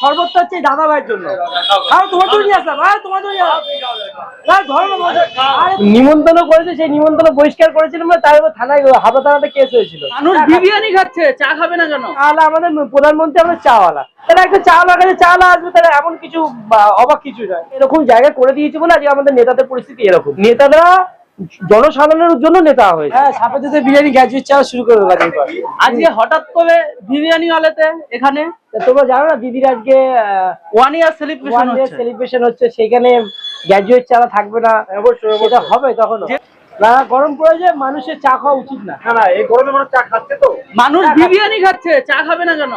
সর্বত্র হচ্ছে দাদা ভাইয়ের জন্য। আর তোমার জন্য আসলাম। আর তোমার জন্য নিমন্ত্রণ করেছে সেই নিমন্ত্রণ বহিষ্কার করেছিলাম না তার থানায় হাবা থানাতে কেস হয়েছিল। মানুষ বিরিয়ানি খাচ্ছে চা খাবে না কেন? তাহলে আমাদের প্রধানমন্ত্রী আমাদের চাওয়ালা। তাহলে একটা চাওয়ালা কাছে চাওয়ালা আসবে তাহলে এমন কিছু অবাক কিছু নয়। এরকম জায়গা করে দিয়েছে বলে আজকে আমাদের নেতাদের পরিস্থিতি এরকম। নেতারা জনসাধারণের জন্য নেতা হয়েছে। হ্যাঁ বিরিয়ানি গ্যাজুয়েট চাওয়া শুরু করে আজকে হঠাৎ করে বিরিয়ানি ওয়ালেতে এখানে? তোমরা জানো না দিদির আজকে ওয়ান ইয়ার সেলিব্রেশন হচ্ছে। সেলিব্রেশন হচ্ছে সেখানে গ্র্যাজুয়েট চালা থাকবে না। অবশ্যই সেটা হবে তখন না গরম পড়েছে মানুষের চা খাওয়া উচিত না। না না এই গরমে মানুষ চা খাচ্ছে তো। মানুষ বিরিয়ানি খাচ্ছে চা খাবে না কেন?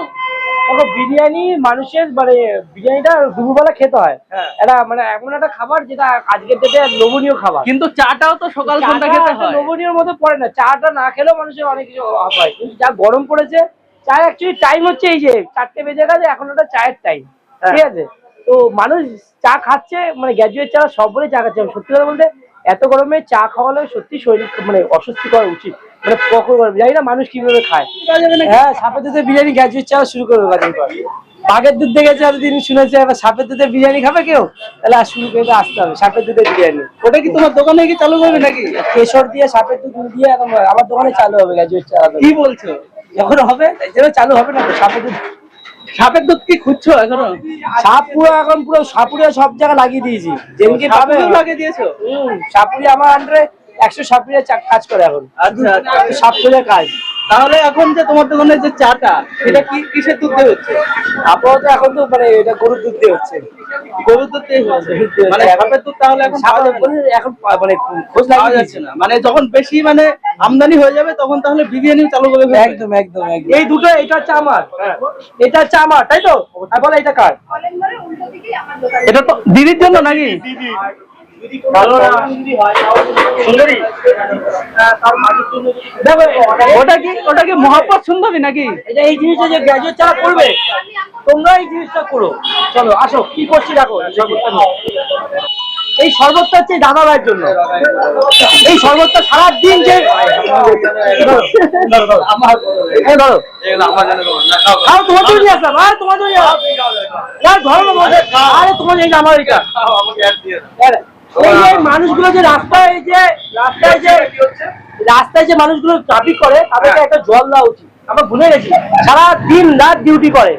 দেখো বিরিয়ানি মানুষের মানে বিরিয়ানিটা দুপুরবেলা খেতে হয়। হ্যাঁ। এটা মানে এমন একটা খাবার যেটা আজকের ডেটে লোভনীয় খাবার। কিন্তু চাটাও তো সকাল সন্ধ্যা খেতে হয়। লোভনীয়র মধ্যে পড়ে না। চাটা না খেলেও মানুষের অনেক কিছু হয়। কিন্তু যা গরম পড়েছে চা অ্যাকচুয়ালি টাইম হচ্ছে এই যে চারটে বেজে গেছে এখন ওটা চায়ের টাইম হ্যাঁ। ঠিক আছে? তো মানুষ চা খাচ্ছে মানে গ্র্যাজুয়েট চা সব বলে চা খাচ্ছে। সত্যি কথা বলতে এত গরমে চা খাওয়ালে সত্যি শরীর মানে অস্বস্তি করা উচিত। মানে কখন জানি না মানুষ কীভাবে খায়। হ্যাঁ সাপের দুধের বিরিয়ানি গ্র্যাজুয়েট চা শুরু করবে বাজার পর বাঘের দুধ দেখেছে এতদিন শুনেছে এবার সাপের দুধের বিরিয়ানি খাবে কেউ? তাহলে আর শুরু করে আসতে হবে সাপের দুধের বিরিয়ানি। ওটা কি তোমার দোকানে কি চালু করবে নাকি? কেশর দিয়ে সাপের দুধ দিয়ে একদম আমার দোকানে চালু হবে গ্র্যাজুয়েট চা কি বলছো? যখন হবে যেন চালু হবে না সাপের দুধ। সাপের দুধ কি খুঁজছো এখনও? সাপ পুরো এখন পুরো সাপুরিয়া সব জায়গায় লাগিয়ে দিয়েছি। পাবে। লাগিয়ে দিয়েছ? হুম সাপুরিয়া আমার আন্ডারে একশো সাপুরিয়া চা- কাজ করে এখন। আচ্ছা আচ্ছা। সাপুরিয়া কাজ। তাহলে এখন যে তোমার দোকানে যে চাটা সেটা কি কিসের দুধ দিয়ে হচ্ছে? আপাতত এখন তো মানে এটা গরুর দুধ দিয়ে হচ্ছে। গরুর দুধ দিয়ে হচ্ছে? মানে সাপের দুধ তাহলে এখন পাওয়া সাপের যাবে না? এখন মানে খোঁজ পাওয়া যাচ্ছে না। মানে যখন বেশি মানে আমদানি হয়ে যাবে তখন তাহলে বিরিয়ানি চালু করে একদম একদম একদম। এই দুটো এটা হচ্ছে আমার। এটা হচ্ছে আমার তাই তো? আর বলে এটা কার? কলেজের উল্টো দিকেই আমার দোকান এটা তো দিদির জন্য নাকি? ওটা কি ওটা কি মহাপত সুন্দরী নাকি? এটা এই জিনিসটা যে গ্রাজুয়েট ছাড়া করবে তোমরা এই জিনিসটা করো। চলো আসো কি করছি দেখো এই শরবতটা হচ্ছে দাদা ভাইয়ের জন্য। এই শরবতটা সারাদিন যে আর তোমার জন্য নিয়ে আসলাম আর তোমার জন্য ধরো। আরে তোমার এই যে আমার এটা এই যে মানুষগুলো যে রাস্তায় যে রাস্তায় যে রাস্তায় যে মানুষগুলো ট্রাফিক করে তাদেরকে একটা জল দেওয়া উচিত। আমরা ভুলে গেছি সারা দিন রাত ডিউটি করে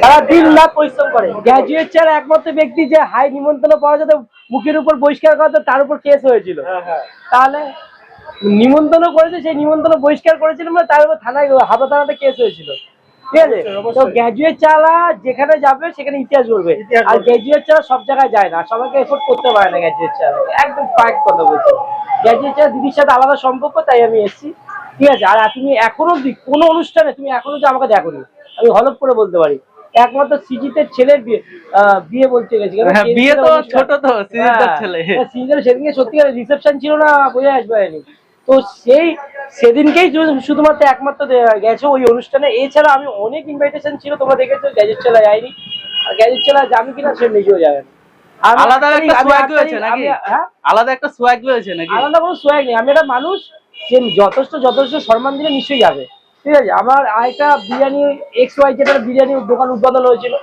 সারা দিন রাত পরিশ্রম করে। গ্র্যাজুয়েট ছাড়া একমাত্র ব্যক্তি যে হাই নিমন্ত্রণ পাওয়া যেত মুখের উপর বহিষ্কার করা হতো, তার উপর কেস হয়েছিল। তাহলে নিমন্ত্রণ করেছে সেই নিমন্ত্রণ বহিষ্কার করেছিল মানে তার উপর থানায় হাবা থানাতে কেস হয়েছিল। ঠিক আছে? তো গ্র্যাজুয়েট চালা যেখানে যাবে সেখানে ইতিহাস বলবে। আর। গ্র্যাজুয়েট ছাড়া সব জায়গায় যায় না। সবাইকে এফোর্ট করতে পারে না গ্র্যাজুয়েট ছাড়া একদম কয়েক কথা বলছি। গ্র্যাজুয়েট ছাড়া দিদির সাথে আলাদা সম্পর্ক তাই আমি এসেছি। ঠিক আছে? আর তুমি এখনও কোনো অনুষ্ঠানে তুমি এখনও যে আমাকে দেখোনি আমি হলপ করে বলতে পারি। একমাত্র সিজিতের ছেলের বিয়ে বিয়ে বলতে গেছি। হ্যাঁ, বিয়ে তো ছোট তো, সিজিতের হ্যাঁ, ছেলে। হ্যাঁ, সিজিতের সেদিনকে সত্যিকার রিসেপশন ছিল না বোঝা আসবে তো সেই সেদিনকেই শুধুমাত্র একমাত্র গেছে ওই অনুষ্ঠানে। এছাড়া আমি অনেক ইনভাইটেশন ছিল তোমরা দেখেছ গ্যাজেট চালা যায়নি। আর গ্যাজেট চালা যাবে কিনা সে নিজেও যাবে আলাদা একটা সোয়াগ আট রয়েছে নাকি? হ্যাঁ? আলাদা একটা সোয়াগ রয়েছে নাকি? আলাদা কোনো সোয়াগ নেই। আমি একটা মানুষ যে যথেষ্ট যথেষ্ট সম্মান দিলে নিশ্চয়ই যাবে। ঠিক আছে? আমার আরেকটা বিরিয়ানি এক্স ওয়াই যেটা দোকান উদ্বোধন হয়েছিল।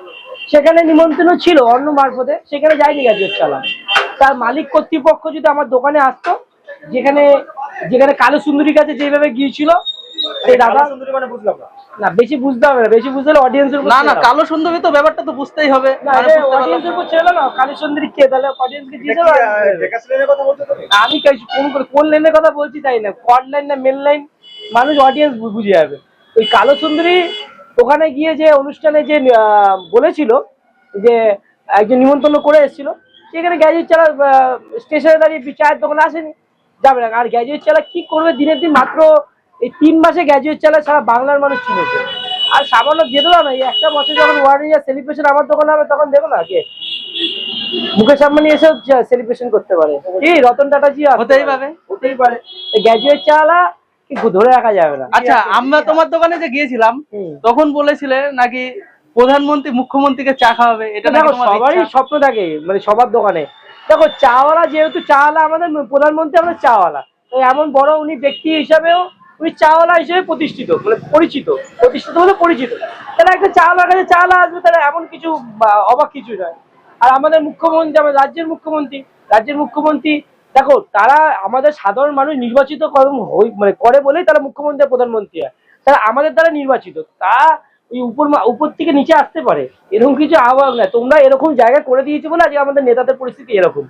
সেখানে নিমন্ত্রণ ছিল অন্য মারফতে। সেখানে যায়নি গ্যাজুয়েট চালা তার মালিক কর্তৃপক্ষ যদি আমার দোকানে আসতো যেখানে যেখানে কালো সুন্দরীর কাছে যেভাবে গিয়েছিল সেই দাদা সুন্দরী মানে বুঝলাম না। না বেশি বুঝতে হবে না বেশি বুঝতে হলে অডিয়েন্সের না না কালো সুন্দরী তো ব্যাপারটা তো বুঝতেই হবে। না মানে বুঝতে পারলাম অডিয়েন্সের উপর ছেড়ে না কালো সুন্দরী কে? তাহলে অডিয়েন্সকে দিয়ে দেবো ডেকাসিলের কথা বলছো তুমি? আমি কোন কোন লাইনের কথা বলছি তাই না? কোয়াড লাইন না মেন লাইন মানুষ অডিয়েন্স বুঝে যাবে। ওই কালো সুন্দরী ওখানে গিয়ে যে অনুষ্ঠানে যে আহ, বলেছিল যে একজন নিমন্ত্রণ করে এসেছিল সেখানে গ্যাজেট চালা স্টেশনে দাঁড়িয়ে চায়ের দোকানে আসেনি। যাবে না। আর গ্যাজুয়েট চালা কি করবে দিনের দিন? মাত্র এই তিন মাসে গ্যাজুয়েট চালা সারা বাংলার মানুষ চিনেছে আর সামান্য যেতে না এই একটা বছর যখন ওয়ান ইয়ার সেলিব্রেশন আমার দোকানে হবে তখন দেখো না কে মুকেশ আম্বানি এসেও সেলিব্রেশন করতে পারে। কি রতন টাটাজি হতেই পারে। হতেই পারে। গ্র্যাজুয়েট চালা ধরে রাখা যাবে না। আচ্ছা আমরা তোমার দোকানে যে গিয়েছিলাম তখন বলেছিলে নাকি প্রধানমন্ত্রী মুখ্যমন্ত্রীকে চা খাওয়াবে? এটা দেখো সবারই স্বপ্ন থাকে মানে সবার দোকানে। দেখো, চাওয়ালা যেহেতু চাওয়ালা, আমাদের প্রধানমন্ত্রী আমাদের চাওয়ালা। তো এমন বড় উনি ব্যক্তি হিসাবেও উনি চাওয়ালা হিসেবে প্রতিষ্ঠিত মানে পরিচিত, প্রতিষ্ঠিত হলে পরিচিত। তাহলে একটা চাওয়ালার কাছে চাওয়ালা আসবে, তাহলে এমন কিছু অবাক কিছু নয়। আর আমাদের মুখ্যমন্ত্রী, আমাদের রাজ্যের মুখ্যমন্ত্রী রাজ্যের মুখ্যমন্ত্রী, দেখো, তারা আমাদের সাধারণ মানুষ নির্বাচিত মানে করে বলেই তারা মুখ্যমন্ত্রী প্রধানমন্ত্রী হয়। তারা আমাদের দ্বারা নির্বাচিত। তা ওই উপর উপর থেকে নিচে আসতে পারে। এরকম কিছু আহ্বায়ক নয়। তোমরা এরকম জায়গায় করে দিয়েছ বলে আজকে আমাদের নেতাদের পরিস্থিতি এরকম।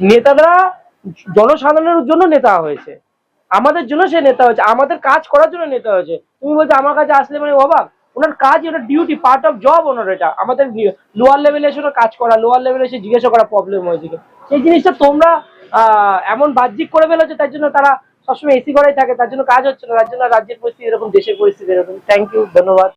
নেতারা জনসাধারণের জন্য নেতা হয়েছে। আমাদের জন্য সে নেতা হয়েছে। আমাদের কাজ করার জন্য নেতা হয়েছে। তুমি বলছো, আমার কাছে আসলে মানে অবাক? ওনার কাজ, ওনার ডিউটি পার্ট অফ জব ওনার এটা। আমাদের লোয়ার লেভেলে এসে কাজ করা লোয়ার লেভেলে এসে জিজ্ঞাসা করা প্রবলেম হয়েছে। সেই জিনিসটা তোমরা এমন বাহ্যিক করে ফেলেছো, তার জন্য তারা সবসময় এসি করাই থাকে। তার জন্য কাজ হচ্ছে না। তার জন্য রাজ্যের পরিস্থিতি এরকম, দেশের পরিস্থিতি এরকম। থ্যাংক ইউ ধন্যবাদ।